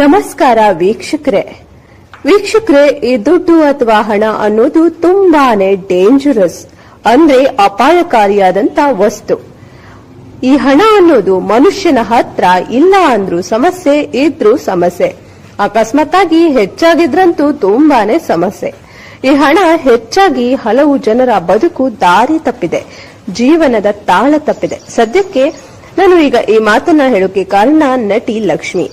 ನಮಸ್ಕಾರ ವೀಕ್ಷಕರೇ. ವೀಕ್ಷಕರೇ, ಈ ದುಡ್ಡು ಅಥವಾ ಹಣ ಅನ್ನೋದು ತುಂಬಾನೇ ಡೇಂಜರಸ್ ಅಂದ್ರೆ ಅಪಾಯಕಾರಿಯಾದಂತ ವಸ್ತು. ಈ ಹಣ ಅನ್ನೋದು ಮನುಷ್ಯನ ಹತ್ರ ಇಲ್ಲ ಅಂದ್ರೂ ಸಮಸ್ಯೆ, ಇದ್ರೂ ಸಮಸ್ಯೆ. ಅಕಸ್ಮಾತ್ತಾಗಿ ಹೆಚ್ಚಾಗಿದ್ರಂತೂ ತುಂಬಾನೇ ಸಮಸ್ಯೆ. ಈ ಹಣ ಹೆಚ್ಚಾಗಿ ಹಲವು ಜನರ ಬದುಕು ದಾರಿ ತಪ್ಪಿದೆ, ಜೀವನದ ತಾಳ ತಪ್ಪಿದೆ. ಸದ್ಯಕ್ಕೆ ನಾನು ಈಗ ಈ ಮಾತನ್ನ ಹೇಳೋಕೆ ಕಾರಣ ನಟಿ ಲಕ್ಷ್ಮಿ.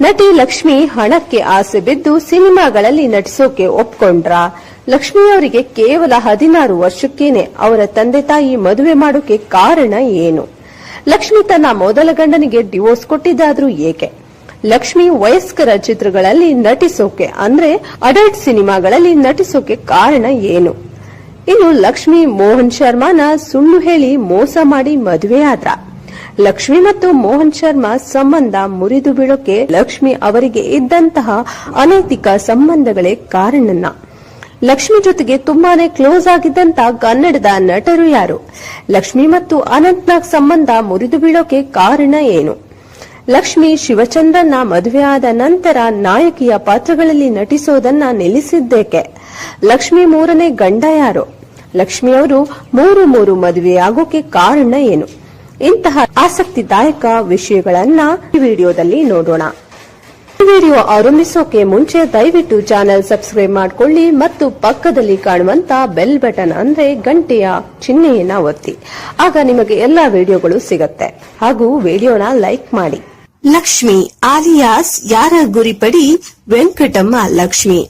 ನಟಿ ಲಕ್ಷ್ಮಿ ಹಣಕ್ಕೆ ಆಸೆ ಬಿದ್ದು ಸಿನಿಮಾಗಳಲ್ಲಿ ನಟಿಸೋಕೆ ಒಪ್ಕೊಂಡ್ರ. ಲಕ್ಷ್ಮಿ ಅವರಿಗೆ ಕೇವಲ ಹದಿನಾರು ವರ್ಷಕ್ಕೇನೆ ಅವರ ತಂದೆ ತಾಯಿ ಮದುವೆ ಮಾಡೋಕೆ ಕಾರಣ ಏನು? ಲಕ್ಷ್ಮಿ ತನ್ನ ಮೊದಲ ಗಂಡನಿಗೆ ಡಿವೋರ್ಸ್ ಕೊಟ್ಟಿದ್ದಾದ್ರೂ ಏಕೆ? ಲಕ್ಷ್ಮಿ ವಯಸ್ಕರ ಚಿತ್ರಗಳಲ್ಲಿ ನಟಿಸೋಕೆ ಅಂದ್ರೆ ಅಡಲ್ಟ್ ಸಿನಿಮಾಗಳಲ್ಲಿ ನಟಿಸೋಕೆ ಕಾರಣ ಏನು? ಇನ್ನು ಲಕ್ಷ್ಮಿ ಮೋಹನ್ ಶರ್ಮಾನ ಸುಳ್ಳು ಹೇಳಿ ಮೋಸ ಮಾಡಿ ಮದುವೆಯಾದ್ರ? ಲಕ್ಷ್ಮಿ ಮತ್ತು ಮೋಹನ್ ಶರ್ಮಾ ಸಂಬಂಧ ಮುರಿದು ಬೀಳೋಕೆ ಲಕ್ಷ್ಮಿ ಅವರಿಗೆ ಇದ್ದಂತಹ ಅನೈತಿಕ ಸಂಬಂಧಗಳೇ ಕಾರಣನ ಲಕ್ಷ್ಮಿ ಜೊತೆಗೆ ತುಂಬಾನೇ ಕ್ಲೋಸ್ ಆಗಿದ್ದಂತ ಕನ್ನಡದ ನಟರು ಯಾರು? ಲಕ್ಷ್ಮಿ ಮತ್ತು ಅನಂತ್ನಾಗ್ ಸಂಬಂಧ ಮುರಿದು ಬೀಳೋಕೆ ಕಾರಣ ಏನು? ಲಕ್ಷ್ಮಿ ಶಿವಚಂದ್ರನ್ನ ಮದುವೆಯಾದ ನಂತರ ನಾಯಕಿಯ ಪಾತ್ರಗಳಲ್ಲಿ ನಟಿಸೋದನ್ನ ನಿಲ್ಲಿಸಿದ್ದೇಕೆ? ಲಕ್ಷ್ಮಿ ಮೂರನೇ ಗಂಡ ಯಾರು? ಲಕ್ಷ್ಮಿ ಅವರು ಮೂರು ಮೂರು ಮದುವೆಯಾಗೋಕೆ ಕಾರಣ ಏನು? ಇಂತಹ ಆಸಕ್ತಿದಾಯಕ ವಿಷಯಗಳನ್ನ ಈ ವಿಡಿಯೋದಲ್ಲಿ ನೋಡೋಣ. ಈ ವಿಡಿಯೋ ಆರಂಭಿಸೋಕೆ ಮುಂಚೆ ದಯವಿಟ್ಟು ಚಾನೆಲ್ ಸಬ್ಸ್ಕ್ರೈಬ್ ಮಾಡಿಕೊಳ್ಳಿ ಮತ್ತು ಪಕ್ಕದಲ್ಲಿ ಕಾಣುವಂತ ಬೆಲ್ ಬಟನ್ ಅಂದ್ರೆ ಗಂಟೆಯ ಚಿಹ್ನೆಯನ್ನ ಒತ್ತಿ. ಆಗ ನಿಮಗೆ ಎಲ್ಲಾ ವಿಡಿಯೋಗಳು ಸಿಗತ್ತೆ. ಹಾಗೂ ವಿಡಿಯೋನ ಲೈಕ್ ಮಾಡಿ. ಲಕ್ಷ್ಮಿ, ಆಲಿಯಾಸ್, ಯಾರ ಗುರಿಪಡಿ ವೆಂಕಟಮ್ಮ ಲಕ್ಷ್ಮಿ.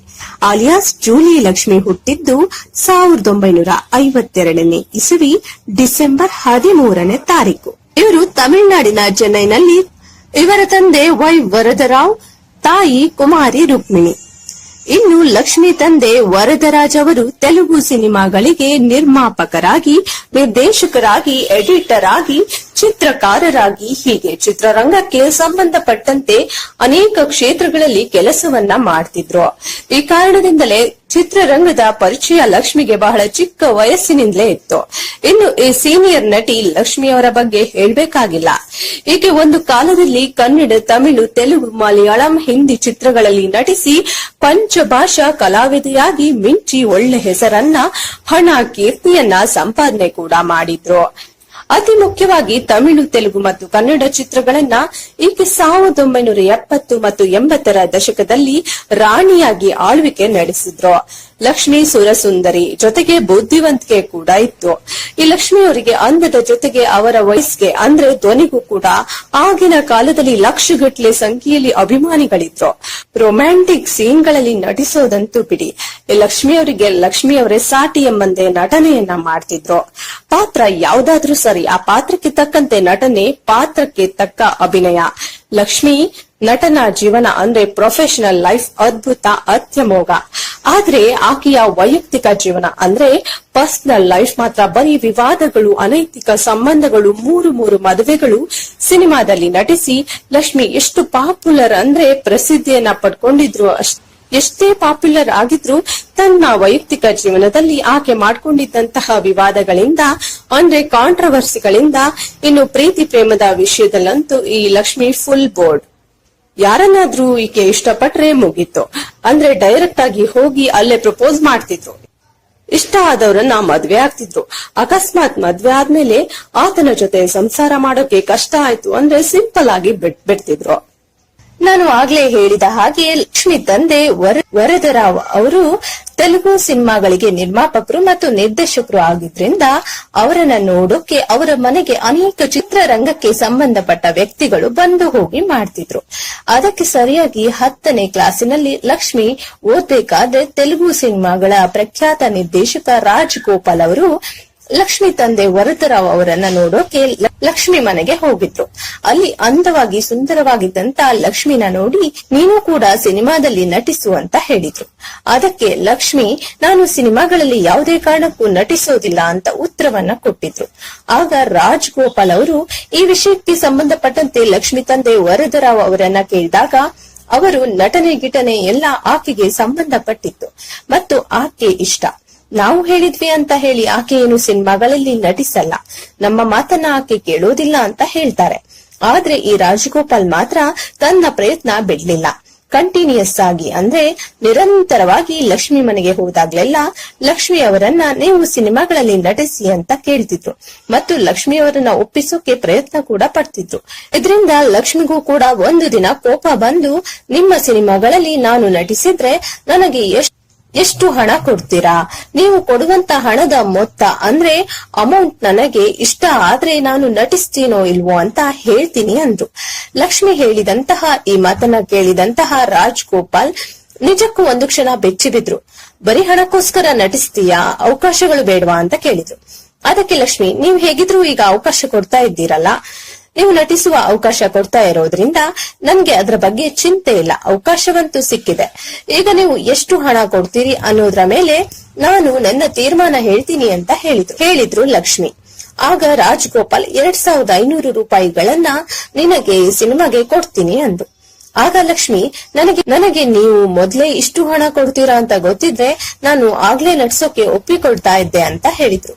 ಆಲಿಯಾಸ್ ಜೂಲಿ ಲಕ್ಷ್ಮಿ ಹುಟ್ಟಿದ್ದು ಸಾವಿರದ ಒಂಬೈನೂರ ಐವತ್ತೆರಡನೇ ಇಸವಿ, ಡಿಸೆಂಬರ್ ಹದಿಮೂರನೇ ತಾರೀಕು. ಇವರು ತಮಿಳುನಾಡಿನ ಚೆನ್ನೈನಲ್ಲಿ ಇವರ ತಂದೆ ವೈ ವರದರಾವ್, ತಾಯಿ ಕುಮಾರಿ ರುಕ್ಮಿಣಿ. ಇನ್ನು ಲಕ್ಷ್ಮಿ ತಂದೆ ವರದರಾಜ್ ಅವರು ತೆಲುಗು ಸಿನಿಮಾಗಳಿಗೆ ನಿರ್ಮಾಪಕರಾಗಿ, ನಿರ್ದೇಶಕರಾಗಿ ಎಡಿಟರ್ ಆಗಿ ಚಿತ್ರಕಾರರಾಗಿ, ಹೀಗೆ ಚಿತ್ರರಂಗಕ್ಕೆ ಸಂಬಂಧಪಟ್ಟಂತೆ ಅನೇಕ ಕ್ಷೇತ್ರಗಳಲ್ಲಿ ಕೆಲಸವನ್ನ ಮಾಡ್ತಿದ್ರು. ಈ ಕಾರಣದಿಂದಲೇ ಚಿತ್ರರಂಗದ ಪರಿಚಯ ಲಕ್ಷ್ಮಿಗೆ ಬಹಳ ಚಿಕ್ಕ ವಯಸ್ಸಿನಿಂದಲೇ ಇತ್ತು. ಇನ್ನು ಈ ಸೀನಿಯರ್ ನಟಿ ಲಕ್ಷ್ಮಿಯವರ ಬಗ್ಗೆ ಹೇಳಬೇಕಾಗಿಲ್ಲ. ಈಕೆ ಒಂದು ಕಾಲದಲ್ಲಿ ಕನ್ನಡ, ತಮಿಳು, ತೆಲುಗು, ಮಲಯಾಳಂ, ಹಿಂದಿ ಚಿತ್ರಗಳಲ್ಲಿ ನಟಿಸಿ ಪಂಚಭಾಷಾ ಕಲಾವಿದೆಯಾಗಿ ಮಿಂಚಿ ಒಳ್ಳೆ ಹೆಸರನ್ನ ಹಣ ಕೀರ್ತಿಯನ್ನ ಸಂಪಾದನೆ ಕೂಡ ಮಾಡಿದ್ರು. ಅತಿ ಮುಖ್ಯವಾಗಿ ತಮಿಳು, ತೆಲುಗು ಮತ್ತು ಕನ್ನಡ ಚಿತ್ರಗಳನ್ನ ಈಕೆ ಸಾವಿರದ ಒಂಬೈನೂರ ಎಪ್ಪತ್ತು ಮತ್ತು ಎಂಬತ್ತರ ದಶಕದಲ್ಲಿ ರಾಣಿಯಾಗಿ ಆಳ್ವಿಕೆ ನಡೆಸಿದ್ರು. ಲಕ್ಷ್ಮಿ ಸುರಸುಂದರಿ ಜೊತೆಗೆ ಬುದ್ಧಿವಂತಿಕೆ ಕೂಡ ಇತ್ತು. ಈ ಲಕ್ಷ್ಮಿಯವರಿಗೆ ಅಂದದ ಜೊತೆಗೆ ಅವರ ವಯಸ್ಸಿಗೆ ಅಂದ್ರೆ ಧ್ವನಿಗೂ ಕೂಡ ಆಗಿನ ಕಾಲದಲ್ಲಿ ಲಕ್ಷಗಟ್ಟಲೆ ಸಂಖ್ಯೆಯಲ್ಲಿ ಅಭಿಮಾನಿಗಳಿದ್ರು. ರೊಮ್ಯಾಂಟಿಕ್ ಸೀನ್ಗಳಲ್ಲಿ ನಟಿಸೋದಂತೂ ಬಿಡಿ. ಲಕ್ಷ್ಮಿಯವರಿಗೆ ಲಕ್ಷ್ಮಿಯವರೇ ಸಾಟಿ ಎಂಬಂತೆ ನಟನೆಯನ್ನ ಮಾಡ್ತಿದ್ರು. ಪಾತ್ರ ಯಾವುದಾದ್ರೂ ಸರಿ, ಆ ಪಾತ್ರಕ್ಕೆ ತಕ್ಕಂತೆ ನಟನೆ ಪಾತ್ರಕ್ಕೆ ತಕ್ಕ ಅಭಿನಯ. ಲಕ್ಷ್ಮಿ, ನಟನ ಜೀವನ ಅಂದ್ರೆ ಪ್ರೊಫೆಷನಲ್ ಲೈಫ್ ಅದ್ಭುತ, ಅತ್ಯಮೋಘ. ಆದ್ರೆ ಆಕೆಯ ವೈಯಕ್ತಿಕ ಜೀವನ ಅಂದ್ರೆ ಪರ್ಸನಲ್ ಲೈಫ್ ಮಾತ್ರ, ಬರೀ ವಿವಾದಗಳು, ಅನೈತಿಕ ಸಂಬಂಧಗಳು, ಮೂರು ಮೂರು ಮದುವೆಗಳು ಸಿನಿಮಾದಲ್ಲಿ ನಟಿಸಿ ಲಕ್ಷ್ಮಿ ಎಷ್ಟು ಪಾಪ್ಯುಲರ್ ಅಂದ್ರೆ ಪ್ರಸಿದ್ಧಿಯನ್ನ ಪಡ್ಕೊಂಡಿದ್ರು ಅಷ್ಟ್- ಎಷ್ಟೇ ಪಾಪ್ಯುಲರ್ ಆಗಿದ್ರು ತನ್ನ ವೈಯಕ್ತಿಕ ಜೀವನದಲ್ಲಿ ಆಕೆ ಮಾಡ್ಕೊಂಡಿದ್ದಂತಹ ವಿವಾದಗಳಿಂದ, ಅಂದ್ರೆ ಕಾಂಟ್ರವರ್ಸಿಗಳಿಂದ, ಇನ್ನು ಪ್ರೀತಿ ಪ್ರೇಮದ ವಿಷಯದಲ್ಲಂತೂ ಈ ಲಕ್ಷ್ಮಿ ಫುಲ್ ಬೋರ್ಡ್ ಯಾರನ್ನಾದ್ರೂ ಈಕೆ ಇಷ್ಟಪಟ್ರೆ ಮುಗೀತು. ಅಂದ್ರೆ ಡೈರೆಕ್ಟ್ ಆಗಿ ಹೋಗಿ ಅಲ್ಲೇ ಪ್ರಪೋಸ್ ಮಾಡ್ತಿದ್ರು. ಇಷ್ಟ ಆದವರನ್ನ ಮದ್ವೆ ಆಗ್ತಿದ್ರು. ಅಕಸ್ಮಾತ್ ಮದ್ವೆ ಆದ್ಮೇಲೆ ಆತನ ಜೊತೆ ಸಂಸಾರ ಮಾಡೋಕೆ ಕಷ್ಟ ಆಯ್ತು. ಅಂದ್ರೆ ಸಿಂಪಲ್ ಆಗಿ ಬಿಟ್ ಬಿಡ್ತಿದ್ರು. ನಾನು ಆಗ್ಲೇ ಹೇಳಿದ ಹಾಗೆ ಲಕ್ಷ್ಮಿ ತಂದೆ ವರ- ವರದರಾವ್ ಅವರು ತೆಲುಗು ಸಿನಿಮಾಗಳಿಗೆ ನಿರ್ಮಾಪಕರು ಮತ್ತು ನಿರ್ದೇಶಕರು ಆಗಿದ್ರಿಂದ ಅವರನ್ನ ನೋಡೋಕೆ, ಅವರ ಮನೆಗೆ ಅನೇಕ ಚಿತ್ರರಂಗಕ್ಕೆ ಸಂಬಂಧಪಟ್ಟ ವ್ಯಕ್ತಿಗಳು ಬಂದು ಹೋಗಿ ಮಾಡ್ತಿದ್ರು. ಅದಕ್ಕೆ ಸರಿಯಾಗಿ ಹತ್ತನೇ ಕ್ಲಾಸಿನಲ್ಲಿ ಲಕ್ಷ್ಮಿ ಓದ್ಬೇಕಾದ್ರೆ ತೆಲುಗು ಸಿನಿಮಾಗಳ ಪ್ರಖ್ಯಾತ ನಿರ್ದೇಶಕ ರಾಜ್ ಗೋಪಾಲ್ ಅವರು ಲಕ್ಷ್ಮಿ ತಂದೆ ವರದರಾವ್ ಅವರನ್ನ ನೋಡೋಕೆ ಲಕ್ಷ್ಮಿ ಮನೆಗೆ ಹೋಗಿದ್ರು. ಅಲ್ಲಿ ಅಂದವಾಗಿ ಸುಂದರವಾಗಿದ್ದಂತ ಲಕ್ಷ್ಮಿನ ನೋಡಿ ನೀನು ಕೂಡ ಸಿನಿಮಾದಲ್ಲಿ ನಟಿಸು ಅಂತ ಹೇಳಿದ್ರು. ಅದಕ್ಕೆ ಲಕ್ಷ್ಮಿ, ನಾನು ಸಿನಿಮಾಗಳಲ್ಲಿ ಯಾವುದೇ ಕಾರಣಕ್ಕೂ ನಟಿಸೋದಿಲ್ಲ ಅಂತ ಉತ್ತರವನ್ನ ಕೊಟ್ಟಿದ್ರು. ಆಗ ರಾಜ್ ಗೋಪಾಲ್ ಅವರು ಈ ವಿಷಯಕ್ಕೆ ಸಂಬಂಧಪಟ್ಟಂತೆ ಲಕ್ಷ್ಮಿ ತಂದೆ ವರದರಾವ್ ಅವರನ್ನ ಕೇಳಿದಾಗ ಅವರು ನಟನೆ ಗಿಟನೆ ಎಲ್ಲ ಆಕೆಗೆ ಸಂಬಂಧಪಟ್ಟಿತ್ತು. ಮತ್ತು ಆಕೆ ಇಷ್ಟ. ನಾವು ಹೇಳಿದ್ವಿ ಅಂತ ಹೇಳಿ ಆಕೆ ಏನು ಸಿನಿಮಾಗಳಲ್ಲಿ ನಟಿಸಲ್ಲ. ನಮ್ಮ ಮಾತನ್ನ ಆಕೆ ಕೇಳೋದಿಲ್ಲ ಅಂತ ಹೇಳ್ತಾರೆ. ಆದ್ರೆ ಈ ರಾಜಗೋಪಾಲ್ ಮಾತ್ರ ತನ್ನ ಪ್ರಯತ್ನ ಬಿಡ್ಲಿಲ್ಲ. ಕಂಟಿನ್ಯೂಸ್ ಆಗಿ ಅಂದ್ರೆ ನಿರಂತರವಾಗಿ ಲಕ್ಷ್ಮಿ ಮನೆಗೆ ಹೋದಾಗ್ಲೆಲ್ಲ ಲಕ್ಷ್ಮಿ ಅವರನ್ನ ನೀವು ಸಿನಿಮಾಗಳಲ್ಲಿ ನಟಿಸಿ ಅಂತ ಕೇಳ್ತಿದ್ರು. ಮತ್ತು ಲಕ್ಷ್ಮಿ ಅವರನ್ನ ಒಪ್ಪಿಸೋಕೆ ಪ್ರಯತ್ನ ಕೂಡ ಪಡ್ತಿದ್ರು. ಇದರಿಂದ ಲಕ್ಷ್ಮಿಗೂ ಕೂಡ ಒಂದು ದಿನ ಕೋಪ ಬಂದು, ನಿಮ್ಮ ಸಿನಿಮಾಗಳಲ್ಲಿ ನಾನು ನಟಿಸಿದ್ರೆ ನನಗೆ ಎಷ್ಟು ಎಷ್ಟು ಹಣ ಕೊಡ್ತೀರಾ? ನೀವು ಕೊಡುವಂತ ಹಣದ ಮೊತ್ತ ಅಂದ್ರೆ ಅಮೌಂಟ್ ನನಗೆ ಇಷ್ಟ ಆದ್ರೆ ನಾನು ನಟಿಸ್ತೀನೋ ಇಲ್ವೋ ಅಂತ ಹೇಳ್ತೀನಿ ಅಂದ್ರು. ಲಕ್ಷ್ಮಿ ಹೇಳಿದಂತಹ, ಈ ಮಾತನ್ನ ಕೇಳಿದಂತಹ ರಾಜ್ ಗೋಪಾಲ್ ನಿಜಕ್ಕೂ ಒಂದು ಕ್ಷಣ ಬೆಚ್ಚಿ ಬಿದ್ರು ಬರೀ ಹಣಕ್ಕೋಸ್ಕರ ನಟಿಸ್ತೀಯಾ? ಅವಕಾಶಗಳು ಬೇಡವಾ ಅಂತ ಕೇಳಿದ್ರು. ಅದಕ್ಕೆ ಲಕ್ಷ್ಮಿ, ನೀವು ಹೇಗಿದ್ರು ಈಗ ಅವಕಾಶ ಕೊಡ್ತಾ ಇದ್ದೀರಲ್ಲ? ನೀವು ನಟಿಸುವ ಅವಕಾಶ ಕೊಡ್ತಾ ಇರೋದ್ರಿಂದ ನನ್ಗೆ ಅದರ ಬಗ್ಗೆ ಚಿಂತೆ ಇಲ್ಲ. ಅವಕಾಶವಂತೂ ಸಿಕ್ಕಿದೆ. ಈಗ ನೀವು ಎಷ್ಟು ಹಣ ಕೊಡ್ತೀರಿ ಅನ್ನೋದ್ರ ಮೇಲೆ ನಾನು ನನ್ನ ತೀರ್ಮಾನ ಹೇಳ್ತೀನಿ ಅಂತ ಹೇಳಿದ್ರು. ಹೇಳಿದ್ರು ಲಕ್ಷ್ಮಿ. ಆಗ ರಾಜ್ಗೋಪಾಲ್ ಎರಡ್ ಸಾವಿರದ ಐನೂರು ರೂಪಾಯಿಗಳನ್ನ ನಿನಗೆ ಈ ಸಿನಿಮಾಗೆ ಕೊಡ್ತೀನಿ ಅಂದು ಆಗ ಲಕ್ಷ್ಮಿ, ನನಗೆ ನನಗೆ ನೀವು ಮೊದ್ಲೇ ಇಷ್ಟು ಹಣ ಕೊಡ್ತೀರಾ ಅಂತ ಗೊತ್ತಿದ್ರೆ ನಾನು ಆಗ್ಲೇ ನಡ್ಸೋಕೆ ಒಪ್ಪಿಕೊಳ್ತಾ ಇದ್ದೆ ಅಂತ ಹೇಳಿದ್ರು.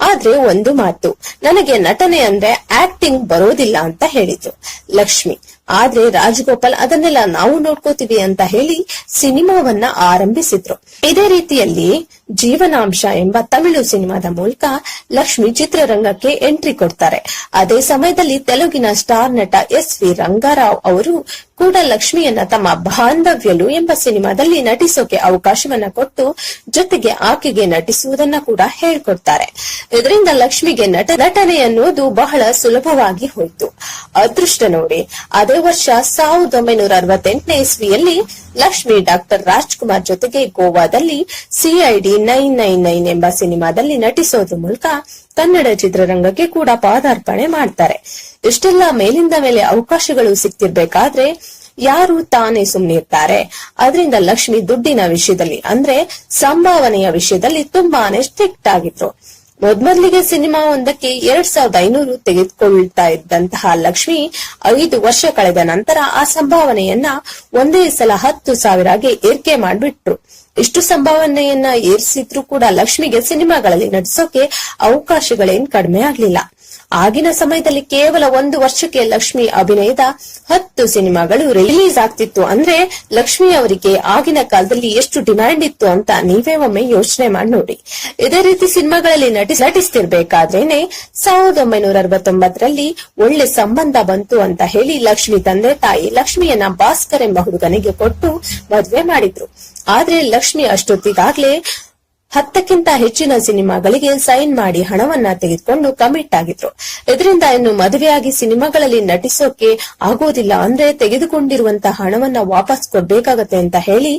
ಆದ್ರೆ ಒಂದು ಮಾತು, ನನಗೆ ನಟನೆ ಅಂದ್ರೆ ಆಕ್ಟಿಂಗ್ ಬರೋದಿಲ್ಲ ಅಂತ ಹೇಳಿದ್ರು. ಲಕ್ಷ್ಮಿ, ಆದ್ರೆ ರಾಜಗೋಪಾಲ್ ಅದನ್ನೆಲ್ಲ ನಾವು ನೋಡ್ಕೋತೀವಿ ಅಂತ ಹೇಳಿ ಸಿನಿಮಾವನ್ನ ಆರಂಭಿಸಿದ್ರು. ಇದೇ ರೀತಿಯಲ್ಲಿ ಜೀವನಾಂಶ ಎಂಬ ತಮಿಳು ಸಿನಿಮಾದ ಮೂಲಕ ಲಕ್ಷ್ಮಿ ಚಿತ್ರರಂಗಕ್ಕೆ ಎಂಟ್ರಿ ಕೊಡ್ತಾರೆ. ಅದೇ ಸಮಯದಲ್ಲಿ ತೆಲುಗಿನ ಸ್ಟಾರ್ ನಟ ಎಸ್ ವಿ ರಂಗಾರಾವ್ ಅವರು ಕೂಡ ಲಕ್ಷ್ಮಿಯನ್ನ ತಮ್ಮ ಬಾಂಧವ್ಯಲು ಎಂಬ ಸಿನಿಮಾದಲ್ಲಿ ನಟಿಸೋಕೆ ಅವಕಾಶವನ್ನ ಕೊಟ್ಟು ಜೊತೆಗೆ ಆಕೆಗೆ ನಟಿಸುವುದನ್ನ ಕೂಡ ಹೇಳ್ಕೊಡ್ತಾರೆ. ಇದರಿಂದ ಲಕ್ಷ್ಮಿಗೆ ನಟ ನಟನೆ ಅನ್ನೋದು ಬಹಳ ಸುಲಭವಾಗಿ ಹೋಯ್ತು. ಅದೃಷ್ಟ ನೋಡಿ, ಅದೇ ವರ್ಷ ಸಾವಿರದ ಒಂಬೈನೂರ ಅರವತ್ತೆಂಟನೇ ಇಸ್ವಿಯಲ್ಲಿ ಲಕ್ಷ್ಮಿ ಡಾಕ್ಟರ್ ರಾಜ್ಕುಮಾರ್ ಜೊತೆಗೆ ಗೋವಾದಲ್ಲಿ ಸಿಐಡಿ ನೈನ್ ನೈನ್ ನೈನ್ ಎಂಬ ಸಿನಿಮಾದಲ್ಲಿ ನಟಿಸೋದ್ರ ಮೂಲಕ ಕನ್ನಡ ಚಿತ್ರರಂಗಕ್ಕೆ ಕೂಡ ಪಾದಾರ್ಪಣೆ ಮಾಡ್ತಾರೆ. ಇಷ್ಟೆಲ್ಲ ಮೇಲಿಂದ ಮೇಲೆ ಅವಕಾಶಗಳು ಸಿಕ್ತಿರ್ಬೇಕಾದ್ರೆ ಯಾರು ತಾನೇ ಸುಮ್ಮನಿರ್ತಾರೆ ಅದರಿಂದ ಲಕ್ಷ್ಮಿ ದುಡ್ಡಿನ ವಿಷಯದಲ್ಲಿ ಅಂದ್ರೆ ಸಂಭಾವನೆಯ ವಿಷಯದಲ್ಲಿ ತುಂಬಾನೇ ಸ್ಟ್ರಿಕ್ಟ್ ಆಗಿದ್ರು. ಮೊದ್ಮೊದ್ಲಿಗೆ ಸಿನಿಮಾ ಒಂದಕ್ಕೆ ಎರಡ್ ಸಾವಿರದ ಐನೂರು ತೆಗೆದುಕೊಳ್ತಾ ಇದ್ದಂತಹ ಲಕ್ಷ್ಮಿ ಐದು ವರ್ಷ ಕಳೆದ ನಂತರ ಆ ಸಂಭಾವನೆಯನ್ನ ಒಂದೇ ಸಲ ಹತ್ತು ಸಾವಿರಗೆ ಏರಿಕೆ ಮಾಡ್ಬಿಟ್ರು. ಇಷ್ಟು ಸಂಭಾವನೆಯನ್ನ ಏರಿಸಿದ್ರು ಕೂಡ ಲಕ್ಷ್ಮಿಗೆ ಸಿನಿಮಾಗಳಲ್ಲಿ ನಟಿಸೋಕೆ ಅವಕಾಶಗಳೇನ್ ಕಡಿಮೆ ಆಗ್ಲಿಲ್ಲ. ಆಗಿನ ಸಮಯದಲ್ಲಿ ಕೇವಲ ಒಂದು ವರ್ಷಕ್ಕೆ ಲಕ್ಷ್ಮಿ ಅಭಿನಯದ ಹತ್ತು ಸಿನಿಮಾಗಳು ರಿಲೀಸ್ ಆಗ್ತಿತ್ತು. ಅಂದ್ರೆ ಲಕ್ಷ್ಮಿ ಅವರಿಗೆ ಆಗಿನ ಕಾಲದಲ್ಲಿ ಎಷ್ಟು ಡಿಮ್ಯಾಂಡ್ ಇತ್ತು ಅಂತ ನೀವೇ ಒಮ್ಮೆ ಯೋಚನೆ ಮಾಡಿ ನೋಡಿ. ಇದೇ ರೀತಿ ಸಿನಿಮಾಗಳಲ್ಲಿ ನಟಿಸ್ ನಟಿಸ್ತಿರ್ಬೇಕಾದ್ರೇನೆ ಸಾವಿರದ ಒಂಬೈನೂರ ಅರವತ್ತೊಂಬತ್ತರಲ್ಲಿ ಒಳ್ಳೆ ಸಂಬಂಧ ಬಂತು ಅಂತ ಹೇಳಿ ಲಕ್ಷ್ಮಿ ತಂದೆ ತಾಯಿ ಲಕ್ಷ್ಮಿಯನ್ನ ಭಾಸ್ಕರ್ ಎಂಬ ಹುಡುಗನಿಗೆ ಕೊಟ್ಟು ಮದುವೆ ಮಾಡಿದ್ರು. ಆದ್ರೆ ಲಕ್ಷ್ಮಿ ಅಷ್ಟೊತ್ತಿಗಾಗ್ಲೇ ಹತ್ತಕ್ಕಿಂತ ಹೆಚ್ಚಿನ ಸಿನಿಮಾಗಳಿಗೆ ಸೈನ್ ಮಾಡಿ ಹಣವನ್ನ ತೆಗೆದುಕೊಂಡು ಕಮಿಟ್ ಆಗಿದ್ರು. ಇದರಿಂದ ಇನ್ನು ಮದುವೆಯಾಗಿ ಸಿನಿಮಾಗಳಲ್ಲಿ ನಟಿಸೋಕೆ ಆಗೋದಿಲ್ಲ ಅಂದ್ರೆ ತೆಗೆದುಕೊಂಡಿರುವಂತಹ ಹಣವನ್ನ ವಾಪಸ್ ಕೊಡ್ಬೇಕಾಗತ್ತೆ ಅಂತ ಹೇಳಿ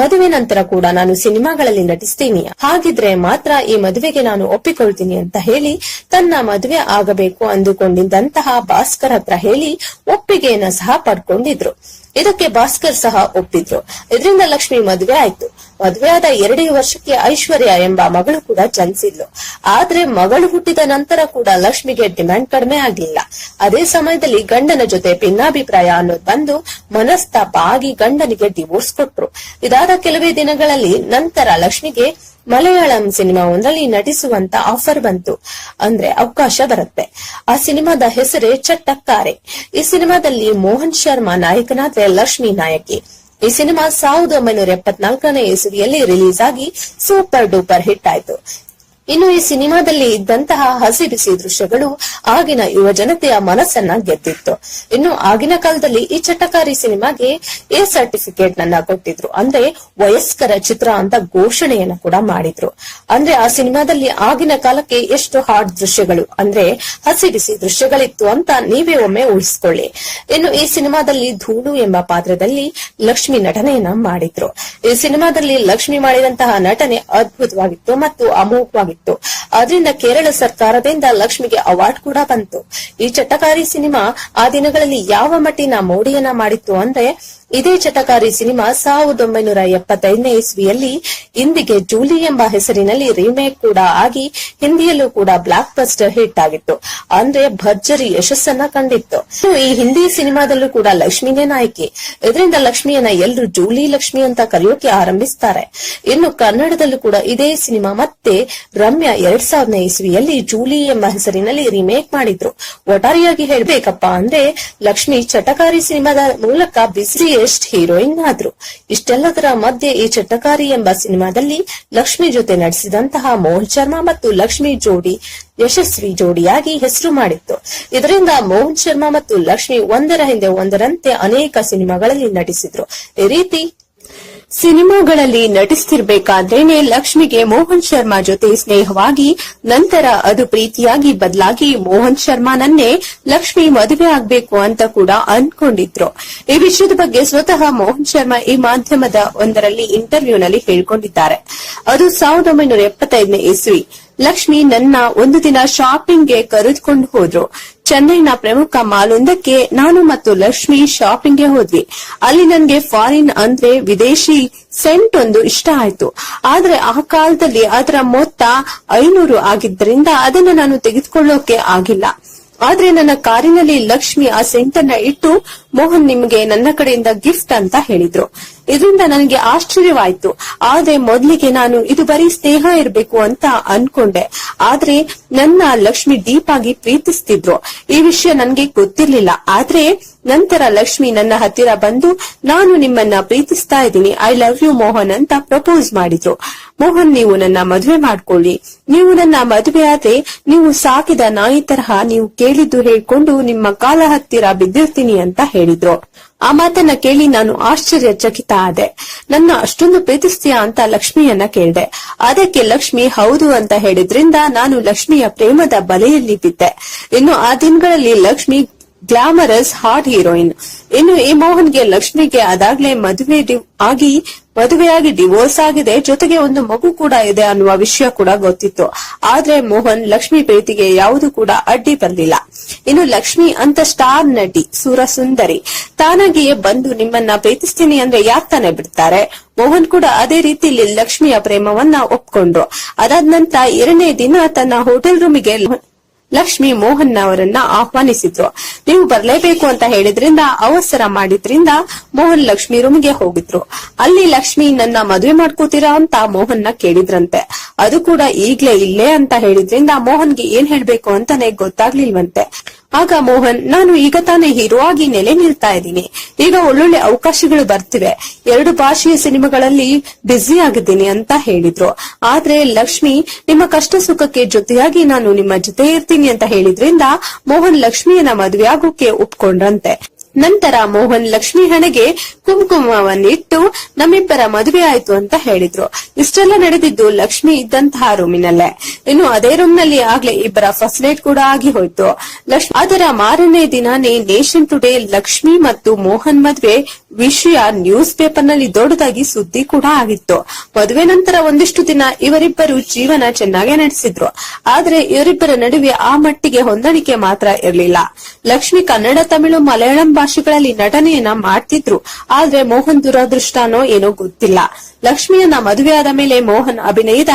ಮದುವೆ ನಂತರ ಕೂಡ ನಾನು ಸಿನಿಮಾಗಳಲ್ಲಿ ನಟಿಸ್ತೀನಿ. ಹಾಗಿದ್ರೆ ಮಾತ್ರ ಈ ಮದುವೆಗೆ ನಾನು ಒಪ್ಪಿಕೊಳ್ತೀನಿ ಅಂತ ಹೇಳಿ ತನ್ನ ಮದುವೆ ಆಗಬೇಕು ಅಂದುಕೊಂಡಿದ್ದಂತಹ ಭಾಸ್ಕರ್ ಹತ್ರ ಹೇಳಿ ಒಪ್ಪಿಗೆಯನ್ನ ಸಹ ಪಡ್ಕೊಂಡಿದ್ರು. ಇದಕ್ಕೆ ಭಾಸ್ಕರ್ ಸಹ ಒಪ್ಪಿದ್ರು. ಇದರಿಂದ ಲಕ್ಷ್ಮಿ ಮದುವೆ ಆಯ್ತು. ಮದುವೆಯಾದ ಎರಡೇ ವರ್ಷಕ್ಕೆ ಐಶ್ವರ್ಯ ಎಂಬ ಮಗಳು ಕೂಡ ಜನಿಸಿದ್ಲು. ಆದ್ರೆ ಮಗಳು ಹುಟ್ಟಿದ ನಂತರ ಕೂಡ ಲಕ್ಷ್ಮಿಗೆ ಡಿಮ್ಯಾಂಡ್ ಕಡಿಮೆ ಆಗಿಲ್ಲ ಅದೇ ಸಮಯದಲ್ಲಿ ಗಂಡನ ಜೊತೆ ಭಿನ್ನಾಭಿಪ್ರಾಯ ಅನ್ನೋದು ಬಂದು ಮನಸ್ತಾಪ ಆಗಿ ಗಂಡನಿಗೆ ಡಿವೋರ್ಸ್ ಕೊಟ್ರು. ಇದಾದ ಕೆಲವೇ ದಿನಗಳಲ್ಲಿ ನಂತರ ಲಕ್ಷ್ಮಿಗೆ ಮಲಯಾಳಂ ಸಿನಿಮಾ ಒಂದರಲ್ಲಿ ನಟಿಸುವಂತ ಆಫರ್ ಬಂತು. ಅಂದ್ರೆ ಅವಕಾಶ ಬರುತ್ತೆ. ಆ ಸಿನಿಮಾದ ಹೆಸರೇ ಚಟ್ಟಕ್ಕಾರೆ. ಈ ಸಿನಿಮಾದಲ್ಲಿ ಮೋಹನ್ ಶರ್ಮಾ ನಾಯಕನಾದ್ರೆ ಲಕ್ಷ್ಮಿ ನಾಯಕಿ. ಈ ಸಿನಿಮಾ ಸಾವಿರದ ಒಂಬೈನೂರ ಎಪ್ಪತ್ನಾಲ್ಕನೇ ಇಸವಿಯಲ್ಲಿ ರಿಲೀಸ್ ಆಗಿ ಸೂಪರ್ ಡೂಪರ್ ಹಿಟ್ ಆಯ್ತು. ಇನ್ನು ಈ ಸಿನಿಮಾದಲ್ಲಿ ಇದ್ದಂತಹ ಹಸಿ ಬಿಸಿ ದೃಶ್ಯಗಳು ಆಗಿನ ಯುವ ಜನತೆಯ ಮನಸ್ಸನ್ನ ಗೆದ್ದಿತ್ತು. ಇನ್ನು ಆಗಿನ ಕಾಲದಲ್ಲಿ ಈ ಚಟಕಾರಿ ಸಿನಿಮಾಗೆ ಎ ಸರ್ಟಿಫಿಕೇಟ್ ನನ್ನ ಕೊಟ್ಟಿದ್ರು. ಅಂದ್ರೆ ವಯಸ್ಕರ ಚಿತ್ರ ಅಂತ ಘೋಷಣೆಯನ್ನು ಕೂಡ ಮಾಡಿದ್ರು. ಅಂದ್ರೆ ಆ ಸಿನಿಮಾದಲ್ಲಿ ಆಗಿನ ಕಾಲಕ್ಕೆ ಎಷ್ಟು ಹಾಟ್ ದೃಶ್ಯಗಳು, ಅಂದ್ರೆ ಹಸಿ ಬಿಸಿ ದೃಶ್ಯಗಳಿತ್ತು ಅಂತ ನೀವೇ ಒಮ್ಮೆ ಊಹಿಸಿಕೊಳ್ಳಿ. ಇನ್ನು ಈ ಸಿನಿಮಾದಲ್ಲಿ ಧೂಳು ಎಂಬ ಪಾತ್ರದಲ್ಲಿ ಲಕ್ಷ್ಮಿ ನಟನೆಯನ್ನ ಮಾಡಿದ್ರು. ಈ ಸಿನಿಮಾದಲ್ಲಿ ಲಕ್ಷ್ಮಿ ಮಾಡಿದಂತಹ ನಟನೆ ಅದ್ಭುತವಾಗಿತ್ತು ಮತ್ತು ಅಮೋಘವಾಗಿತ್ತು. ಅದರಿಂದ ಕೇರಳ ಸರ್ಕಾರದಿಂದ ಲಕ್ಷ್ಮಿಗೆ ಅವಾರ್ಡ್ ಕೂಡ ಬಂತು. ಈ ಚಟಕಾರಿ ಸಿನಿಮಾ ಆ ದಿನಗಳಲ್ಲಿ ಯಾವ ಮಟ್ಟಿನ ಮೋಡಿಯನ್ನ ಮಾಡಿತ್ತು ಅಂದ್ರೆ ಇದೇ ಚಟಕಾರಿ ಸಿನಿಮಾ ಸಾವಿರದ ಒಂಬೈನೂರ ಎಪ್ಪತ್ತೈದನೇ ಇಸ್ವಿಯಲ್ಲಿ ಇಂದಿಗೆ ಜೂಲಿ ಎಂಬ ಹೆಸರಿನಲ್ಲಿ ರಿಮೇಕ್ ಕೂಡ ಆಗಿ ಹಿಂದಿಯಲ್ಲೂ ಕೂಡ ಬ್ಲಾಕ್ ಬಸ್ಟರ್ ಹಿಟ್ ಆಗಿತ್ತು. ಅಂದ್ರೆ ಭರ್ಜರಿ ಯಶಸ್ಸನ್ನ ಕಂಡಿತ್ತು. ಈ ಹಿಂದಿ ಸಿನಿಮಾದಲ್ಲೂ ಕೂಡ ಲಕ್ಷ್ಮಿನೇ ನಾಯಕಿ. ಇದರಿಂದ ಲಕ್ಷ್ಮಿಯನ್ನ ಎಲ್ಲರೂ ಜೂಲಿ ಲಕ್ಷ್ಮಿ ಅಂತ ಕರೆಯೋಕೆ ಆರಂಭಿಸ್ತಾರೆ. ಇನ್ನು ಕನ್ನಡದಲ್ಲೂ ಕೂಡ ಇದೇ ಸಿನಿಮಾ ಮತ್ತೆ ರಮ್ಯಾ ಎರಡ್ ಸಾವಿರದ ಇಸ್ವಿಯಲ್ಲಿ ಜೂಲಿ ಎಂಬ ಹೆಸರಿನಲ್ಲಿ ರೀಮೇಕ್ ಮಾಡಿದ್ರು. ಒಟ್ಟಾರೆಯಾಗಿ ಹೇಳ್ಬೇಕಪ್ಪ ಅಂದ್ರೆ ಲಕ್ಷ್ಮಿ ಚಟಕಾರಿ ಸಿನಿಮಾದ ಮೂಲಕ ಬಿಸಿಯೆಸ್ಟ್ ಹೀರೋಯಿನ್ ಆದ್ರು. ಇಷ್ಟೆಲ್ಲದರ ಮಧ್ಯೆ ಈ ಚಟ್ಟಕಾರಿ ಎಂಬ ಸಿನಿಮಾದಲ್ಲಿ ಲಕ್ಷ್ಮಿ ಜೊತೆ ನಟಿಸಿದಂತಹ ಮೋಹನ್ ಶರ್ಮಾ ಮತ್ತು ಲಕ್ಷ್ಮಿ ಜೋಡಿ, ಯಶಸ್ವಿ ಜೋಡಿಯಾಗಿ ಹೆಸರು ಮಾಡಿತ್ತು. ಇದರಿಂದ ಮೋಹನ್ ಶರ್ಮಾ ಮತ್ತು ಲಕ್ಷ್ಮಿ ಒಂದರ ಹಿಂದೆ ಒಂದರಂತೆ ಅನೇಕ ಸಿನಿಮಾಗಳಲ್ಲಿ ನಟಿಸಿದ್ರು. ಈ ರೀತಿ ಸಿನಿಮಾಗಳಲ್ಲಿ ನಟಿಸ್ತಿರ್ಬೇಕಾದ್ರೇನೆ ಲಕ್ಷ್ಮಿಗೆ ಮೋಹನ್ ಶರ್ಮಾ ಜೊತೆ ಸ್ನೇಹವಾಗಿ, ನಂತರ ಅದು ಪ್ರೀತಿಯಾಗಿ ಬದಲಾಗಿ ಮೋಹನ್ ಶರ್ಮಾನನ್ನೇ ಲಕ್ಷ್ಮಿ ಮದುವೆ ಆಗ್ಬೇಕು ಅಂತ ಕೂಡ ಅನ್ಕೊಂಡಿದ್ರು. ಈ ವಿಷಯದ ಬಗ್ಗೆ ಸ್ವತಃ ಮೋಹನ್ ಶರ್ಮಾ ಈ ಮಾಧ್ಯಮದ ಒಂದರಲ್ಲಿ ಇಂಟರ್ವ್ಯೂನಲ್ಲಿ ಹೇಳ್ಕೊಂಡಿದ್ದಾರೆ. ಅದು ಸಾವಿರದ ಒಂಬೈನೂರ ಎಪ್ಪತ್ತೈದನೇ ಇಸ್ವಿ. ಲಕ್ಷ್ಮಿ ನನ್ನ ಒಂದು ದಿನ ಶಾಪಿಂಗ್ಗೆ ಕರೆದುಕೊಂಡು ಹೋದ್ರು. ಚೆನ್ನೈನ ಪ್ರಮುಖ ಮಾಲೊಂದಕ್ಕೆ ನಾನು ಮತ್ತು ಲಕ್ಷ್ಮಿ ಶಾಪಿಂಗ್ಗೆ ಹೋದ್ವಿ. ಅಲ್ಲಿ ನನ್ಗೆ ಫಾರಿನ್ ಅಂದ್ರೆ ವಿದೇಶಿ ಸೆಂಟ್ ಒಂದು ಇಷ್ಟ ಆಯ್ತು. ಆದ್ರೆ ಆ ಕಾಲದಲ್ಲಿ ಅದರ ಮೊತ್ತ ಐನೂರು ಆಗಿದ್ದರಿಂದ ಅದನ್ನ ನಾನು ತೆಗೆದುಕೊಳ್ಳೋಕೆ ಆಗಿಲ್ಲ. ಆದ್ರೆ ನನ್ನ ಕಾರಿನಲ್ಲಿ ಲಕ್ಷ್ಮಿ ಆ ಸೆಂಟ್ ಅನ್ನ ಇಟ್ಟು ಮೋಹನ್ ನಿಮ್ಗೆ ನನ್ನ ಕಡೆಯಿಂದ ಗಿಫ್ಟ್ ಅಂತ ಹೇಳಿದ್ರು. ಇದರಿಂದ ನನಗೆ ಆಶ್ಚರ್ಯವಾಯ್ತು. ಆದ್ರೆ ಮೊದಲಿಗೆ ನಾನು ಇದು ಬರೀ ಸ್ನೇಹ ಇರಬೇಕು ಅಂತ ಅನ್ಕೊಂಡೆ. ಆದ್ರೆ ನನ್ನ ಲಕ್ಷ್ಮಿ ಡೀಪ್ ಆಗಿ ಪ್ರೀತಿಸ್ತಿದ್ರು. ಈ ವಿಷಯ ನನ್ಗೆ ಗೊತ್ತಿರ್ಲಿಲ್ಲ. ಆದ್ರೆ ನಂತರ ಲಕ್ಷ್ಮಿ ನನ್ನ ಹತ್ತಿರ ಬಂದು, ನಾನು ನಿಮ್ಮನ್ನ ಪ್ರೀತಿಸ್ತಾ ಇದ್ದೀನಿ. ಐ ಲವ್ ಯು ಮೋಹನ್ ಅಂತ ಪ್ರಪೋಸ್ ಮಾಡಿದ್ರು. ಮೋಹನ್, ನೀವು ನನ್ನ ಮದುವೆ ಮಾಡ್ಕೊಳ್ಳಿ. ನೀವು ನನ್ನ ಮದುವೆ ಆದ್ರೆ ನೀವು ಸಾಕಿದ ನಾಯಿ ತರಹ ನೀವು ಕೇಳಿದ್ದು ಹೇಳ್ಕೊಂಡು ನಿಮ್ಮ ಕಾಲ ಹತ್ತಿರ ಬಿದ್ದಿರ್ತೀನಿ ಅಂತ ಹೇಳಿದ್ರು. ಆ ಮಾತನ್ನ ಕೇಳಿ ನಾನು ಆಶ್ಚರ್ಯಚಕಿತ ಆದೆ. ನನ್ನ ಅಷ್ಟೊಂದು ಪ್ರೀತಿಸ್ತೀಯ ಅಂತ ಲಕ್ಷ್ಮಿಯನ್ನ ಕೇಳಿದೆ. ಅದಕ್ಕೆ ಲಕ್ಷ್ಮಿ ಹೌದು ಅಂತ ಹೇಳಿದ್ರಿಂದ ನಾನು ಲಕ್ಷ್ಮಿಯ ಪ್ರೇಮದ ಬಲೆಯಲ್ಲಿ ಬಿದ್ದೆ. ಇನ್ನು ಆ ದಿನಗಳಲ್ಲಿ ಲಕ್ಷ್ಮಿ ಗ್ಲಾಮರಸ್ ಹಾಟ್ ಹೀರೋಯಿನ್. ಇನ್ನು ಈ ಮೋಹನ್ಗೆ ಲಕ್ಷ್ಮಿಗೆ ಅದಾಗ್ಲೇ ಮದುವೆ ಆಗಿ ಮದುವೆಯಾಗಿ ಡಿವೋರ್ಸ್ ಆಗಿದೆ, ಜೊತೆಗೆ ಒಂದು ಮಗು ಕೂಡ ಇದೆ ಅನ್ನುವ ವಿಷಯ ಕೂಡ ಗೊತ್ತಿತ್ತು. ಆದ್ರೆ ಮೋಹನ್ ಲಕ್ಷ್ಮಿ ಪ್ರೀತಿಗೆ ಯಾವುದು ಕೂಡ ಅಡ್ಡಿ ಬಂದಿಲ್ಲ ಇನ್ನು ಲಕ್ಷ್ಮಿ ಅಂತ ಸ್ಟಾರ್ ನಟಿ ಸೂರ ಸುಂದರಿ ತಾನಾಗಿಯೇ ಬಂದು ನಿಮ್ಮನ್ನ ಪ್ರೀತಿಸ್ತೀನಿ ಅಂದ್ರೆ ಯಾಕ್ತಾನೆ ಬಿಡ್ತಾರೆ? ಮೋಹನ್ ಕೂಡ ಅದೇ ರೀತಿಯಲ್ಲಿ ಲಕ್ಷ್ಮಿಯ ಪ್ರೇಮವನ್ನ ಒಪ್ಕೊಂಡ್ರು. ಅದಾದ ನಂತರ ಎರಡನೇ ದಿನ ತನ್ನ ಹೋಟೆಲ್ ರೂಮಿಗೆ ಲಕ್ಷ್ಮಿ ಮೋಹನ್ ಅವರನ್ನ ಆಹ್ವಾನಿಸಿದ್ರು. ನೀವು ಬರಲೇಬೇಕು ಅಂತ ಹೇಳಿದ್ರಿಂದ, ಅವಸರ ಮಾಡಿದ್ರಿಂದ ಮೋಹನ್ ಲಕ್ಷ್ಮಿ ರೂಮ್ಗೆ ಹೋಗಿದ್ರು. ಅಲ್ಲಿ ಲಕ್ಷ್ಮಿ, ನನ್ನ ಮದುವೆ ಮಾಡ್ಕೋತೀರಾ? ಅಂತ ಮೋಹನ್ನ ಕೇಳಿದ್ರಂತೆ. ಅದು ಕೂಡ ಈಗ್ಲೇ ಇಲ್ಲೇ ಅಂತ ಹೇಳಿದ್ರಿಂದ ಮೋಹನ್ಗೆ ಏನ್ ಹೇಳ್ಬೇಕು ಅಂತಾನೆ ಗೊತ್ತಾಗ್ಲಿಲ್ವಂತೆ. ಆಗ ಮೋಹನ್, ನಾನು ಈಗ ತಾನೇ ಹೀರೋ ಆಗಿ ನೆಲೆ ನಿಲ್ತಾ ಇದ್ದೀನಿ. ಈಗ ಒಳ್ಳೊಳ್ಳೆ ಅವಕಾಶಗಳು ಬರ್ತಿವೆ. ಎರಡು ಭಾಷೆಯ ಸಿನಿಮಾಗಳಲ್ಲಿ ಬ್ಯುಸಿ ಆಗಿದ್ದೀನಿ ಅಂತ ಹೇಳಿದ್ರು. ಆದ್ರೆ ಲಕ್ಷ್ಮಿ, ನಿಮ್ಮ ಕಷ್ಟ ಸುಖಕ್ಕೆ ಜೊತೆಯಾಗಿ ನಾನು ನಿಮ್ಮ ಜೊತೆ ಇರ್ತೀನಿ ಅಂತ ಹೇಳಿದ್ರಿಂದ ಮೋಹನ್ ಲಕ್ಷ್ಮಿಯನ್ನ ಮದುವೆಯಾಗೋಕೆ ಒಪ್ಕೊಂಡ್ರಂತೆ. ನಂತರ ಮೋಹನ್ ಲಕ್ಷ್ಮಿ ಹಣೆಗೆ ಕುಂಕುಮವನ್ನಿಟ್ಟು ನಮ್ಮಿಬ್ಬರ ಮದುವೆ ಆಯ್ತು ಅಂತ ಹೇಳಿದ್ರು. ಇಷ್ಟೆಲ್ಲ ನಡೆದಿದ್ದು ಲಕ್ಷ್ಮಿ ಇದ್ದಂತಹ ರೂಮಿನಲ್ಲೇ. ಇನ್ನು ಅದೇ ರೂಮ್ನಲ್ಲಿ ಆಗ್ಲೇ ಇಬ್ಬರ ಫಸ್ಟ್ ನೈಟ್ ಕೂಡ ಆಗಿ ಹೋಯ್ತು. ಅದರ ಮಾರನೇ ದಿನಾನೇ ನೇಷನ್ ಟುಡೇ ಲಕ್ಷ್ಮಿ ಮತ್ತು ಮೋಹನ್ ಮದುವೆ ವಿಷಯ ನ್ಯೂಸ್ ಪೇಪರ್ನಲ್ಲಿ ದೊಡ್ಡದಾಗಿ ಸುದ್ದಿ ಕೂಡ ಆಗಿತ್ತು. ಮದುವೆ ನಂತರ ಒಂದಿಷ್ಟು ದಿನ ಇವರಿಬ್ಬರು ಜೀವನ ಚೆನ್ನಾಗೇ ನಡೆಸಿದ್ರು. ಆದ್ರೆ ಇವರಿಬ್ಬರ ನಡುವೆ ಆ ಮಟ್ಟಿಗೆ ಹೊಂದಾಣಿಕೆ ಮಾತ್ರ ಇರಲಿಲ್ಲ. ಲಕ್ಷ್ಮಿ ಕನ್ನಡ, ತಮಿಳು, ಮಲಯಾಳಂ ಭಾಷೆಗಳಲ್ಲಿ ನಟನೆಯನ್ನ ಮಾಡ್ತಿದ್ರು. ಆದ್ರೆ ಮೋಹನ್ ದುರದೃಷ್ಟನೋ ಏನೋ ಗೊತ್ತಿಲ್ಲ. ಲಕ್ಷ್ಮಿಯನ್ನ ಮದುವೆಯಾದ ಮೇಲೆ ಮೋಹನ್ ಅಭಿನಯದ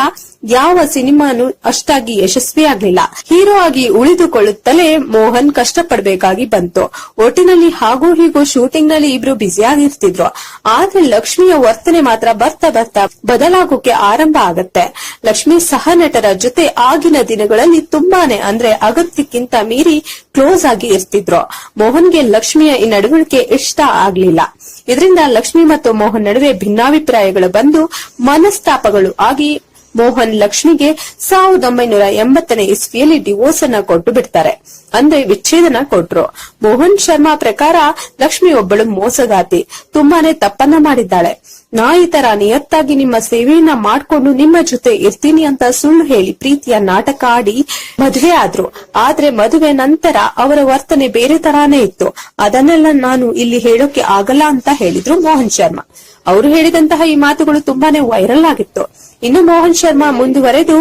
ಯಾವ ಸಿನಿಮಾನು ಅಷ್ಟಾಗಿ ಯಶಸ್ವಿಯಾಗ್ಲಿಲ್ಲ. ಹೀರೋ ಆಗಿ ಉಳಿದುಕೊಳ್ಳುತ್ತಲೇ ಮೋಹನ್ ಕಷ್ಟಪಡಬೇಕಾಗಿ ಬಂತು. ಒಟ್ಟಿನಲ್ಲಿ ಹಾಗೂ ಹೀಗೂ ಶೂಟಿಂಗ್ನಲ್ಲಿ ಇಬ್ರು ಬ್ಯುಸಿಯಾಗಿರ್ತಿದ್ರು. ಆದ್ರೆ ಲಕ್ಷ್ಮಿಯ ವರ್ತನೆ ಮಾತ್ರ ಬರ್ತಾ ಬರ್ತಾ ಬದಲಾಗೋಕೆ ಆರಂಭ ಆಗತ್ತೆ. ಲಕ್ಷ್ಮಿ ಸಹ ನಟರ ಜೊತೆ ಆಗಿನ ದಿನಗಳಲ್ಲಿ ತುಂಬಾನೇ ಅಂದ್ರೆ ಅಗತ್ಯಕ್ಕಿಂತ ಮೀರಿ ಕ್ಲೋಸ್ ಆಗಿ ಇರ್ತಿದ್ರು. ಮೋಹನ್ಗೆ ಲಕ್ಷ್ಮಿಯ ಈ ನಡವಳಿಕೆ ಇಷ್ಟ ಆಗ್ಲಿಲ್ಲ. ಇದರಿಂದ ಲಕ್ಷ್ಮಿ ಮತ್ತು ಮೋಹನ್ ನಡುವೆ ಭಿನ್ನಾಭಿಪ್ರಾಯಗಳು ಬಂದು ಮನಸ್ತಾಪಗಳು ಆಗಿ ಮೋಹನ್ ಲಕ್ಷ್ಮಿಗೆ ಸಾವಿರದ ಒಂಬೈನೂರ ಎಂಬತ್ತನೇ ಇಸ್ವಿಯಲ್ಲಿ ಡಿವೋರ್ಸ್ ಅನ್ನ ಕೊಟ್ಟು ಬಿಡ್ತಾರೆ. ಅಂದ್ರೆ ವಿಚ್ಛೇದನ ಕೊಟ್ರು. ಮೋಹನ್ ಶರ್ಮಾ ಪ್ರಕಾರ ಲಕ್ಷ್ಮಿ ಒಬ್ಬಳು ಮೋಸಗಾತಿ. ತುಂಬಾನೇ ತಪ್ಪನ್ನ ಮಾಡಿದ್ದಾಳೆ. ನಾ ಈ ತರ ನಿಯತ್ತಾಗಿ ನಿಮ್ಮ ಸೇವೆಯನ್ನ ಮಾಡ್ಕೊಂಡು ನಿಮ್ಮ ಜೊತೆ ಇರ್ತೀನಿ ಅಂತ ಸುಳ್ಳು ಹೇಳಿ ಪ್ರೀತಿಯ ನಾಟಕ ಆಡಿ ಮದುವೆ ಆದ್ರು. ಆದ್ರೆ ಮದುವೆ ನಂತರ ಅವರ ವರ್ತನೆ ಬೇರೆ ತರಾನೇ ಇತ್ತು. ಅದನ್ನೆಲ್ಲ ನಾನು ಇಲ್ಲಿ ಹೇಳೋಕೆ ಆಗಲ್ಲ ಅಂತ ಹೇಳಿದ್ರು ಮೋಹನ್ ಶರ್ಮಾ. ಅವರು ಹೇಳಿದಂತಹ ಈ ಮಾತುಗಳು ತುಂಬಾನೇ ವೈರಲ್ ಆಗಿತ್ತು. ಇನ್ನು ಮೋಹನ್ ಶರ್ಮಾ ಮುಂದುವರೆದು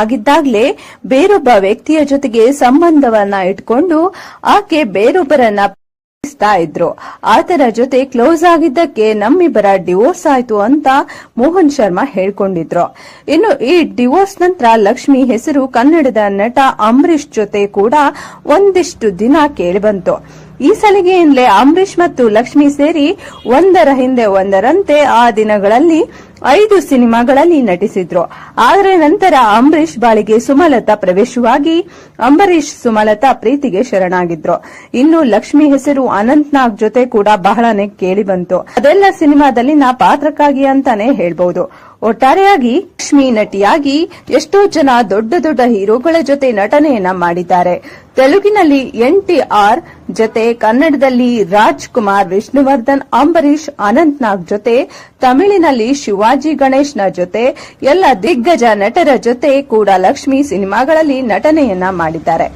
ಆಗಿದ್ದಾಗ್ಲೇ ಬೇರೊಬ್ಬ ವ್ಯಕ್ತಿಯ ಜೊತೆಗೆ ಸಂಬಂಧವನ್ನ ಇಟ್ಕೊಂಡು ಆಕೆ ಬೇರೊಬ್ಬರನ್ನ ಇಸ್ತಾ ಇದ್ರು. ಆತನ ಜೊತೆ ಕ್ಲೋಸ್ ಆಗಿದ್ದಕ್ಕೆ ನಮ್ಮಿಬ್ಬರ ಡಿವೋರ್ಸ್ ಆಯ್ತು ಅಂತ ಮೋಹನ್ ಶರ್ಮಾ ಹೇಳ್ಕೊಂಡಿದ್ರು. ಇನ್ನು ಈ ಡಿವೋರ್ಸ್ ನಂತರ ಲಕ್ಷ್ಮಿ ಹೆಸರು ಕನ್ನಡದ ನಟ ಅಂಬರೀಶ್ ಜೊತೆ ಕೂಡ ಒಂದಿಷ್ಟು ದಿನ ಕೇಳಿಬಂತು ಈ ಸಲಿಗೆಯಿಂದಲೇ ಅಂಬರೀಷ್ ಮತ್ತು ಲಕ್ಷ್ಮಿ ಸೇರಿ ಒಂದರ ಹಿಂದೆ ಒಂದರಂತೆ ಆ ದಿನಗಳಲ್ಲಿ ಐದು ಸಿನಿಮಾಗಳಲ್ಲಿ ನಟಿಸಿದ್ರು. ಆದರೆ ನಂತರ ಅಂಬರೀಷ್ ಬಾಳಿಗೆ ಸುಮಲತಾ ಪ್ರವೇಶವಾಗಿ ಅಂಬರೀಷ್ ಸುಮಲತಾ ಪ್ರೀತಿಗೆ ಶರಣಾಗಿದ್ರು. ಇನ್ನು ಲಕ್ಷ್ಮಿ ಹೆಸರು ಅನಂತ್ನಾಗ್ ಜೊತೆ ಕೂಡ ಬಹಳನೇ ಕೇಳಿ ಬಂತು. ಅದೆಲ್ಲ ಸಿನಿಮಾದಲ್ಲಿನ ಪಾತ್ರಕ್ಕಾಗಿ ಅಂತಾನೆ ಹೇಳ್ಬಹುದು ಒಟ್ಟಾರೆಯಾಗಿ ಲಕ್ಷ್ಮಿ ನಟಿಯಾಗಿ ಎಷ್ಟೋ ಜನ ದೊಡ್ಡ ದೊಡ್ಡ ಹೀರೋಗಳ ಜೊತೆ ನಟನೆಯನ್ನ ಮಾಡಿದ್ದಾರೆ. ತೆಲುಗಿನಲ್ಲಿ ಎನ್ ಟಿ ಆರ್, ಜೊತೆ ಕನ್ನಡದಲ್ಲಿ ರಾಜ್ ಕುಮಾರ್ ವಿಷ್ಣುವರ್ಧನ್ ಅಂಬರೀಶ್ ಅನಂತ್ ನಾಗ್ ಜೊತೆ, ತಮಿಳಿನಲ್ಲಿ ಶಿವಾಜಿ ಗಣೇಶ್ನ ಜೊತೆ, ಎಲ್ಲ ದಿಗ್ಗಜ ನಟರ ಜೊತೆ ಕೂಡ ಲಕ್ಷ್ಮಿ ಸಿನಿಮಾಗಳಲ್ಲಿ ನಟನೆಯನ್ನ ಮಾಡಿದ್ದಾರೆ.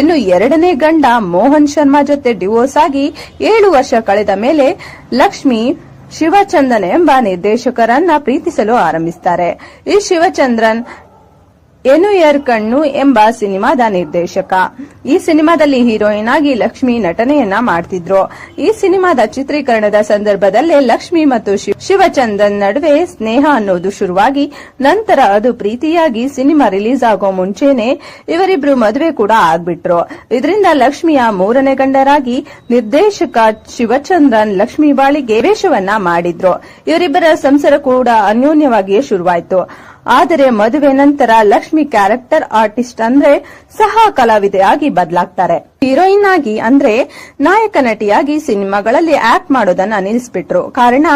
ಇನ್ನು ಎರಡನೇ ಗಂಡ ಮೋಹನ್ ಶರ್ಮಾ ಜೊತೆ ಡಿವೋರ್ಸ್ ಆಗಿ ಏಳು ವರ್ಷ ಕಳೆದ ಮೇಲೆ ಲಕ್ಷ್ಮಿ ಶಿವಚಂದನ್ ಎಂಬ ನಿರ್ದೇಶಕರನ್ನ ಪ್ರೀತಿಸಲು ಆರಂಭಿಸುತ್ತಾರೆ ಈ ಶಿವಚಂದ್ರನ್ ಎನುಯರ್ ಕಣ್ಣು ಎಂಬ ಸಿನಿಮಾದ ನಿರ್ದೇಶಕ. ಈ ಸಿನಿಮಾದಲ್ಲಿ ಹೀರೋಯಿನ್ ಆಗಿ ಲಕ್ಷ್ಮಿ ನಟನೆಯನ್ನ ಮಾಡ್ತಿದ್ರು. ಈ ಸಿನಿಮಾದ ಚಿತ್ರೀಕರಣದ ಸಂದರ್ಭದಲ್ಲೇ ಲಕ್ಷ್ಮಿ ಮತ್ತು ಶಿವ್- ಶಿವಚಂದನ್ ನಡುವೆ ಸ್ನೇಹ ಅನ್ನೋದು ಶುರುವಾಗಿ, ನಂತರ ಅದು ಪ್ರೀತಿಯಾಗಿ ಸಿನಿಮಾ ರಿಲೀಸ್ ಆಗೋ ಮುಂಚೆನೆ ಇವರಿಬ್ರು ಮದುವೆ ಕೂಡ ಆಗ್ಬಿಟ್ರು. ಇದರಿಂದ ಲಕ್ಷ್ಮಿಯ ಮೂರನೇ ಗಂಡರಾಗಿ ನಿರ್ದೇಶಕ ಶಿವಚಂದ್ರನ್ ಲಕ್ಷ್ಮಿ ಬಾಳಿಗೆ ವೇಷವನ್ನ ಮಾಡಿದ್ರು. ಇವರಿಬ್ಬರ ಸಂಸಾರ ಕೂಡ ಅನ್ಯೋನ್ಯವಾಗಿಯೇ ಶುರುವಾಯಿತು. ಆದರೆ ಮದುವೆ ನಂತರ ಲಕ್ಷ್ಮಿ ಕ್ಯಾರೆಕ್ಟರ್ ಆರ್ಟಿಸ್ಟ್ ಅಂದ್ರೆ ಸಹ ಕಲಾವಿದೆಯಾಗಿ ಬದಲಾಗ್ತಾರೆ. ಹೀರೋಯಿನ್ ಆಗಿ ಅಂದ್ರೆ ನಾಯಕ ನಟಿಯಾಗಿ ಸಿನಿಮಾಗಳಲ್ಲಿ ಆಕ್ಟ್ ಮಾಡೋದನ್ನ ನಿಲ್ಲಿಸ್ಬಿಟ್ರು ಕಾರಣ,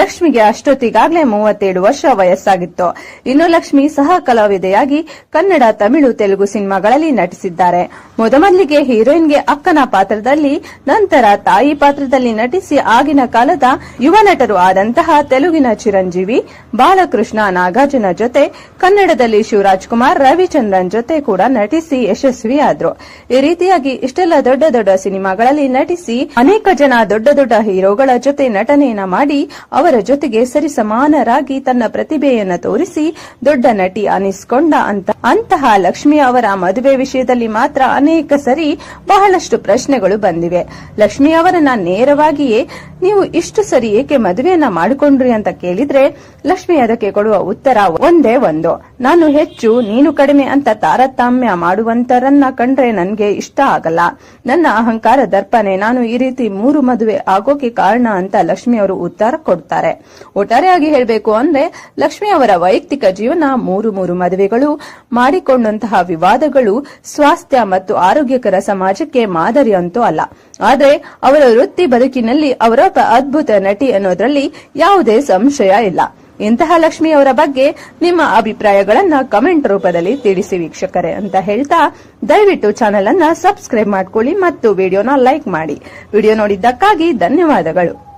ಲಕ್ಷ್ಮಿಗೆ ಅಷ್ಟೊತ್ತಿಗಾಗ್ಲೇ ಮೂವತ್ತೇಳು ವರ್ಷ ವಯಸ್ಸಾಗಿತ್ತು. ಇನ್ನು ಲಕ್ಷ್ಮಿ ಸಹ ಕಲಾವಿದೆಯಾಗಿ ಕನ್ನಡ, ತಮಿಳು, ತೆಲುಗು ಸಿನಿಮಾಗಳಲ್ಲಿ ನಟಿಸಿದ್ದಾರೆ. ಮೊದಮೊದಲಿಗೆ ಹೀರೋಯಿನ್ಗೆ ಅಕ್ಕನ ಪಾತ್ರದಲ್ಲಿ, ನಂತರ ತಾಯಿ ಪಾತ್ರದಲ್ಲಿ ನಟಿಸಿ ಆಗಿನ ಕಾಲದ ಯುವ ನಟರು ಆದಂತಹ ತೆಲುಗಿನ ಚಿರಂಜೀವಿ, ಬಾಲಕೃಷ್ಣ ನಾಗಾರ್ಜುನ ಜೊತೆ, ಕನ್ನಡದಲ್ಲಿ ಶಿವರಾಜ್ ಕುಮಾರ್, ರವಿಚಂದ್ರನ್ ಜೊತೆ ಕೂಡ ನಟಿಸಿ ಯಶಸ್ವಿಯಾದ್ರು. ಈ ರೀತಿಯಾಗಿ ಇಷ್ಟೆಲ್ಲ ದೊಡ್ಡ ದೊಡ್ಡ ಸಿನಿಮಾಗಳಲ್ಲಿ ನಟಿಸಿ ಅನೇಕ ಜನ ದೊಡ್ಡ ದೊಡ್ಡ ಹೀರೋಗಳ ಜೊತೆ ನಟನೆಯನ್ನ ಮಾಡಿ ಅವರ ಜೊತೆಗೆ ಸರಿಸಮಾನರಾಗಿ ತನ್ನ ಪ್ರತಿಭೆಯನ್ನ ತೋರಿಸಿ ದೊಡ್ಡ ನಟಿ ಅನಿಸಿಕೊಂಡ ಅಂತ. ಅಂತಹ ಲಕ್ಷ್ಮಿ ಅವರ ಮದುವೆ ವಿಷಯದಲ್ಲಿ ಮಾತ್ರ ಅನೇಕ ಸರಿ ಬಹಳಷ್ಟು ಪ್ರಶ್ನೆಗಳು ಬಂದಿವೆ. ಲಕ್ಷ್ಮಿ ಅವರನ್ನ ನೇರವಾಗಿಯೇ ನೀವು ಇಷ್ಟು ಸರಿ ಏಕೆ ಮದುವೆಯನ್ನ ಮಾಡಿಕೊಂಡ್ರಿ ಅಂತ ಕೇಳಿದ್ರೆ ಲಕ್ಷ್ಮಿ ಅದಕ್ಕೆ ಕೊಡುವ ಉತ್ತರ ಒಂದೇ ಒಂದು. ನಾನು ಹೆಚ್ಚು, ನೀನು ಕಡಿಮೆ ಅಂತ ತಾರತಮ್ಯ ಮಾಡುವಂತರನ್ನ ಕಂಡ್ರೆ ನನಗೆ ಇಷ್ಟ ಆಗಲ್ಲ. ನನ್ನ ಅಹಂಕಾರ ದರ್ಪಣೆ, ನಾನು ಈ ರೀತಿ ಮೂರು ಮದುವೆ ಆಗೋಕೆ ಕಾರಣ ಅಂತ ಲಕ್ಷ್ಮಿ ಅವರು ಉತ್ತರ ಕೊಡ್ತಾರೆ. ಒಟ್ಟಾರೆಯಾಗಿ ಹೇಳಬೇಕು ಅಂದ್ರೆ, ಲಕ್ಷ್ಮಿ ಅವರ ವೈಯಕ್ತಿಕ ಜೀವನ ಮೂರು ಮೂರು ಮದುವೆಗಳು, ಮಾಡಿಕೊಂಡಂತಹ ವಿವಾದಗಳು ಸ್ವಾಸ್ಥ್ಯ ಮತ್ತು ಆರೋಗ್ಯಕರ ಸಮಾಜಕ್ಕೆ ಮಾದರಿ ಅಂತೂ ಅಲ್ಲ. ಆದರೆ, ಅವರ ವೃತ್ತಿ ಬದುಕಿನಲ್ಲಿ ಅವರೊಬ್ಬ ಅದ್ಭುತ ನಟಿ ಅನ್ನೋದ್ರಲ್ಲಿ ಯಾವುದೇ ಸಂಶಯ ಇಲ್ಲ. ಇಂತಹ ಲಕ್ಷ್ಮಿ ಅವರ ಬಗ್ಗೆ ನಿಮ್ಮ ಅಭಿಪ್ರಾಯಗಳನ್ನ ಕಮೆಂಟ್ ರೂಪದಲ್ಲಿ ತಿಳಿಸಿ ವೀಕ್ಷಕರೇ ಅಂತ ಹೇಳ್ತಾ ದಯವಿಟ್ಟು ಚಾನೆಲ್ ಅನ್ನ ಸಬ್ಸ್ಕ್ರೈಬ್ ಮಾಡ್ಕೊಳ್ಳಿ ಮತ್ತು ವಿಡಿಯೋನ ಲೈಕ್ ಮಾಡಿ. ವಿಡಿಯೋ ನೋಡಿದ್ದಕ್ಕಾಗಿ ಧನ್ಯವಾದಗಳು.